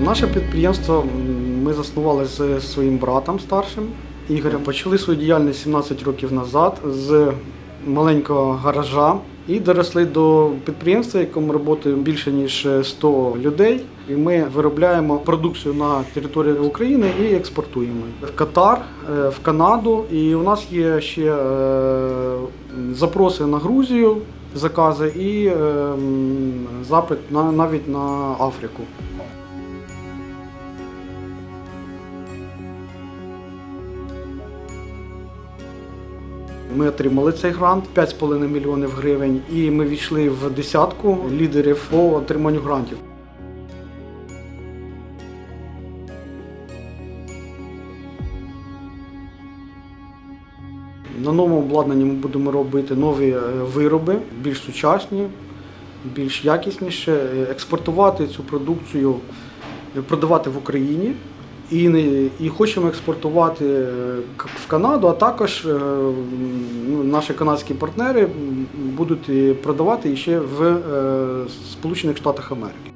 Наше підприємство ми заснували з своїм братом старшим Ігорем. Почали свою діяльність 17 років назад з маленького гаража і доросли до підприємства, якому працює більше ніж 100 людей. І ми виробляємо продукцію на території України і експортуємо в Катар, е, в Канаду. І у нас є ще е, запроси на Грузію, закази і е, запит на навіть на Африку. Ми отримали цей грант 5,5 мільйонів гривень, і ми війшли в десятку лідерів по отриманню грантів. На новому обладнанні ми будемо робити нові е, вироби, більш сучасні, більш якісніші, е, експортувати цю продукцію, е, продавати в Україні. І, не- і хочемо експортувати е, в Канаду, а також е, ну, наші канадські партнери будуть і продавати ще в е, Сполучених Штатах Америки.